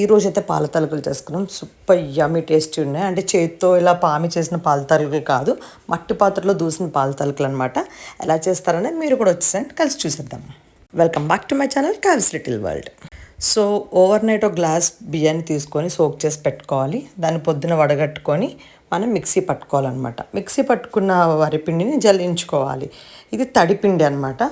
ఈరోజు అయితే పాల తాలికలు చేసుకున్నాం. సూపర్ యమ్మీ టేస్టీ ఉన్నాయి. అంటే చేతితో ఇలా పామి చేసిన పాల తాలికలు కాదు మట్టి పాత్రలో దూసిన పాల తాలికలు అనమాట ఎలా చేస్తారనేది మీరు కూడా వచ్చేసండి కలిసి చూసేద్దాం. Welcome back to my channel Kav's little world so overnight ఒక గ్లాస్ బియ్యాన్ని తీసుకొని సోక్ చేసి పెట్టుకోవాలి. దాన్ని పొద్దున వడగట్టుకొని మనం మిక్సీ పట్టుకోవాలన్నమాట. మిక్సీ పట్టుకున్న వరిపిండిని జల్లించుకోవాలి. ఇది తడిపిండి అనమాట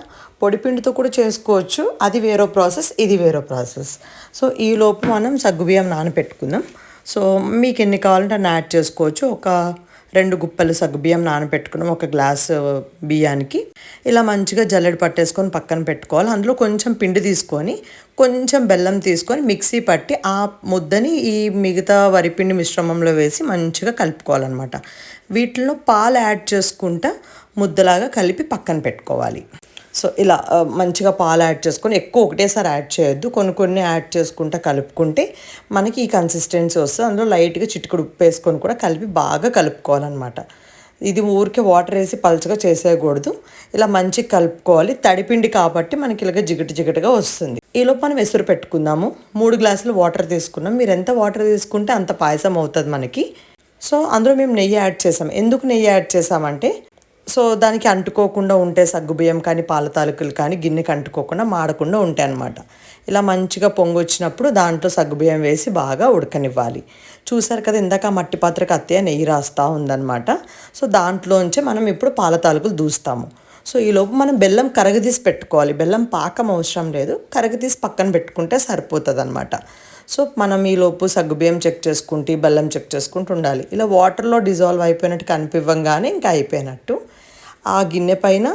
పొడిపిండితో కూడా చేసుకోవచ్చు. అది వేరో ప్రాసెస్ ఇది వేరో ప్రాసెస్. సో ఈ లోపు మనం సగ్గుబియ్యం నానపెట్టుకుందాం. సో మీకు ఎన్ని కావాలంటే అని యాడ్ చేసుకోవచ్చు. ఒక రెండు గుప్పలు సగ్గుబియ్యం నానపెట్టుకున్నాం. ఒక గ్లాస్ బియ్యానికి. ఇలా మంచిగా జల్లెడ పట్టేసుకొని పక్కన పెట్టుకోవాలి. అందులో కొంచెం పిండి తీసుకొని కొంచెం బెల్లం తీసుకొని మిక్సీ పట్టి ఆ ముద్దని ఈ మిగతా వరిపిండి మిశ్రమంలో వేసి మంచిగా కలుపుకోవాలన్నమాట. వీటిలో పాలు యాడ్ చేసుకుంటా ముద్దలాగా కలిపి పక్కన పెట్టుకోవాలి. సో ఇలా మంచిగా పాలు యాడ్ చేసుకొని ఎక్కువ ఒకటేసారి యాడ్ చేయొద్దు. కొన్ని కొన్ని యాడ్ చేసుకుంటా కలుపుకుంటే మనకి ఈ కన్సిస్టెన్సీ వస్తుంది. అందులో లైట్గా చిటికడు ఉప్పు వేసుకొని కూడా కలిపి బాగా కలుపుకోవాలన్నమాట. ఇది ఊరికే వాటర్ వేసి పలుచగా చేసేయకూడదు. ఇలా మంచిగా కలుపుకోవాలి. తడిపిండి కాబట్టి మనకి ఇలాగ జిగట జిగటగా వస్తుంది. ఈలోపు మనం ఎసురు పెట్టుకుందాము. మూడు గ్లాసులు వాటర్ తీసుకున్నాం. మీరు ఎంత వాటర్ తీసుకుంటే అంత పాయసం అవుతుంది మనకి. సో అందులో మేము నెయ్యి యాడ్ చేసాం. ఎందుకు నెయ్యి యాడ్ చేసామంటే సో దానికి అంటుకోకుండా ఉంటే సగ్గుబియ్యం కానీ పాల తాలూకులు కానీ గిన్నెకి అంటుకోకుండా మాడకుండా ఉంటాయి అన్నమాట. ఇలా మంచిగా పొంగు వచ్చినప్పుడు దాంట్లో సగ్గుబియ్యం వేసి బాగా ఉడకనివ్వాలి. చూసారు కదా ఇందాక మట్టి పాత్రకు అత్తయ్య నెయ్యి రాస్తూ ఉందన్నమాట. సో దాంట్లోంచే మనం ఇప్పుడు పాల తాలూకులు దూస్తాము. సో ఈ లోపు మనం బెల్లం కరగదీసి పెట్టుకోవాలి. బెల్లం పాకం అవసరం లేదు. కరగదీసి పక్కన పెట్టుకుంటే సరిపోతుంది అనమాట సో మనం ఈ లోపు సగ్గుబియ్యం చెక్ చేసుకుంటూ బెల్లం చెక్ చేసుకుంటూ ఉండాలి. ఇలా వాటర్లో డిజాల్వ్ అయిపోయినట్టు కనిపివ్వంగానే ఇంకా అయిపోయినట్టు. ఆ గిన్నె పైన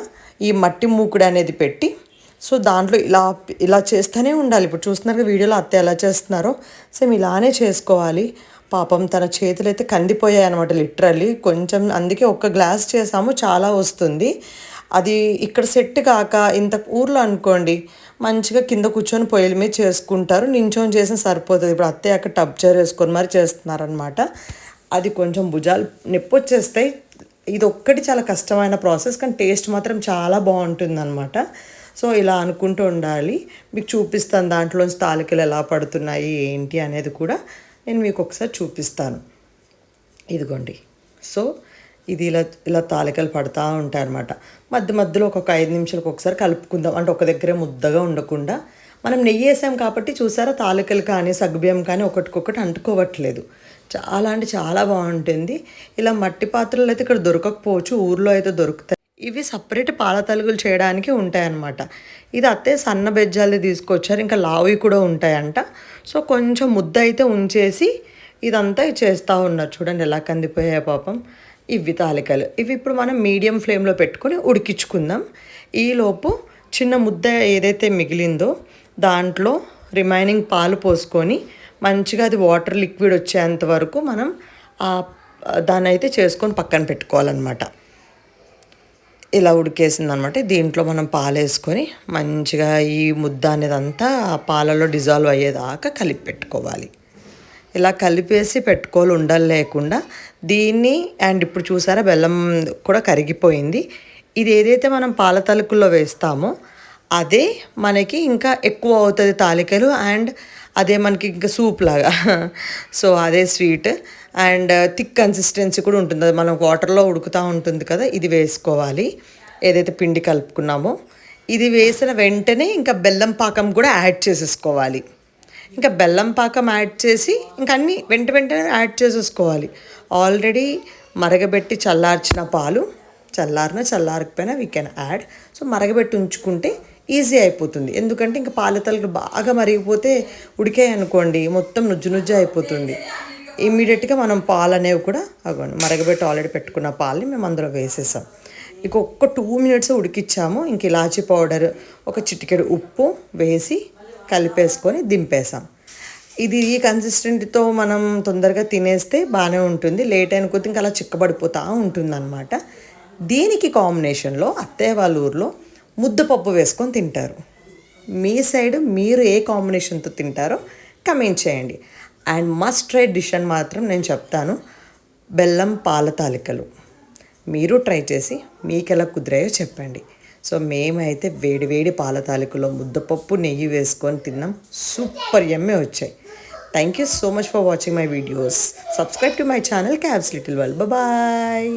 ఈ మట్టి మూకుడు అనేది పెట్టి సో దాంట్లో ఇలా ఇలా చేస్తూనే ఉండాలి. ఇప్పుడు చూస్తున్నారు వీడియోలో అత్త ఎలా చేస్తున్నారో. సేమ్ ఇలానే చేసుకోవాలి. పాపం తన చేతులు అయితే కందిపోయాయి అనమాట లిటరల్లీ. కొంచెం అందుకే ఒక్క గ్లాస్ చేసాము చాలా వస్తుంది. అది ఇక్కడ సెట్ కాక ఇంత ఊర్లో అనుకోండి మంచిగా కింద కూర్చొని పొయ్యిల మీద చేసుకుంటారు. నించొని చేసిన సరిపోతుంది. ఇప్పుడు అత్తయ్య అక్కడ టబ్చర్ వేసుకొని మరి చేస్తున్నారనమాట అది కొంచెం భుజాలు నొప్పి వచ్చేస్తాయి. ఇది ఒక్కటి చాలా కష్టమైన ప్రాసెస్ కానీ టేస్ట్ మాత్రం చాలా బాగుంటుంది అనమాట సో ఇలా అనుకుంటూ ఉండాలి. మీకు చూపిస్తాను దాంట్లోంచి తాలికలు ఎలా పడుతున్నాయి ఏంటి అనేది కూడా నేను మీకు ఒకసారి చూపిస్తాను. ఇదిగోండి. సో ఇది ఇలా ఇలా తాలికలు పడుతూ ఉంటాయి అనమాట మధ్య మధ్యలో ఒక్కొక్క ఐదు నిమిషాలకు ఒకసారి కలుపుకుందాం. అంటే ఒక దగ్గరే ముద్దగా ఉండకుండా. మనం నెయ్యి వేసాం కాబట్టి చూసారా తాలికలు కానీ సగ్గుబియ్యం కానీ ఒకటికొకటి అంటుకోవట్లేదు. చాలా అంటే చాలా బాగుంటుంది. ఇలా మట్టి పాత్రలు అయితే ఇక్కడ దొరకకపోవచ్చు ఊర్లో అయితే దొరుకుతాయి. ఇవి సపరేట్ పాల తలుగులు చేయడానికి ఉంటాయన్నమాట. ఇది అత్తే సన్న బెజ్జాలు తీసుకొచ్చారు ఇంకా లావి కూడా ఉంటాయంట. సో కొంచెం ముద్ద అయితే ఉంచేసి ఇదంతా చేస్తూ ఉన్నారు. చూడండి ఎలా కందిపోయాయి పాపం. ఇవి తాలికలు. ఇవి ఇప్పుడు మనం మీడియం ఫ్లేమ్లో పెట్టుకొని ఉడికించుకుందాం. ఈలోపు చిన్న ముద్ద ఏదైతే మిగిలిందో దాంట్లో రిమైనింగ్ పాలు పోసుకొని మంచిగా అది వాటర్ లిక్విడ్ వచ్చేంత వరకు మనం దాన్ని అయితే చేసుకొని పక్కన పెట్టుకోవాలన్నమాట. ఇలా ఉడికేసింది అనమాట దీంట్లో మనం పాలు వేసుకొని మంచిగా ఈ ముద్ద అనేదంతా ఆ పాలలో డిజాల్వ్ అయ్యేదాకా కలిపి పెట్టుకోవాలి. ఇలా కలిపేసి పెట్టుకోవాలి ఉండలు లేకుండా. దీన్ని అండ్ ఇప్పుడు చూసారా బెల్లం కూడా కరిగిపోయింది. ఇది ఏదైతే మనం పాల తలుకుల్లో వేస్తామో అదే మనకి ఇంకా ఎక్కువ అవుతుంది తాలికలు అండ్ అదే మనకి ఇంకా సూప్ లాగా. సో అదే sweet. And uh, thick consistency కూడా ఉంటుంది. అది మనం వాటర్లో ఉడుకుతూ ఉంటుంది కదా ఇది వేసుకోవాలి. ఏదైతే పిండి కలుపుకున్నామో ఇది వేసిన వెంటనే ఇంకా బెల్లం పాకం కూడా యాడ్ చేసేసుకోవాలి. ఇంకా బెల్లం పాకం యాడ్ చేసి ఇంకా అన్నీ వెంట వెంటనే యాడ్ చేసేసుకోవాలి. ఆల్రెడీ మరగబెట్టి చల్లార్చిన పాలు చల్లారిన చల్లారకపోయినా వీ కెన్ యాడ్ సో మరగబెట్టి ఉంచుకుంటే ఈజీ అయిపోతుంది. ఎందుకంటే ఇంకా పాలతలు బాగా మరిగిపోతే ఉడికాయి అనుకోండి మొత్తం నుజ్జు నుజ్జు అయిపోతుంది. ఇమ్మీడియట్గా మనం పాలు అనేవి కూడా అగోండి. మరగబెట్టి ఆల్రెడీ పెట్టుకున్న పాలని మేము అందులో వేసేసాం. ఇక ఒక్క టూ మినిట్స్ ఉడికిచ్చాము. ఇంక ఇలాచీ పౌడర్ ఒక చిటికెడు ఉప్పు వేసి కలిపేసుకొని దింపేసాం. ఇది ఈ కన్సిస్టెంట్తో మనం తొందరగా తినేస్తే బాగానే ఉంటుంది. లేట్ అయిన కొద్ది ఇంకా అలా చిక్కబడిపోతూ ఉంటుంది అనమాట దీనికి కాంబినేషన్లో అత్తయ్య వాళ్ళ ఊర్లో ముద్దపప్పు వేసుకొని తింటారు. మీ సైడ్ మీరు ఏ కాంబినేషన్తో తింటారో కమెంట్ చేయండి. అండ్ మస్ట్ ట్రై డిష్ అని మాత్రం నేను చెప్తాను. బెల్లం పాల తాలికలు. మీరు ట్రై చేసి మీకు ఎలా కుదిరాయో చెప్పండి. సో మేమైతే వేడి వేడి పాల తాలికలో ముద్దపప్పు నెయ్యి వేసుకొని తిన్నాం. సూపర్ ఎమ్మె వచ్చాయి. Thank you so much for watching my videos subscribe to my channel cabs little వల్ బాయ్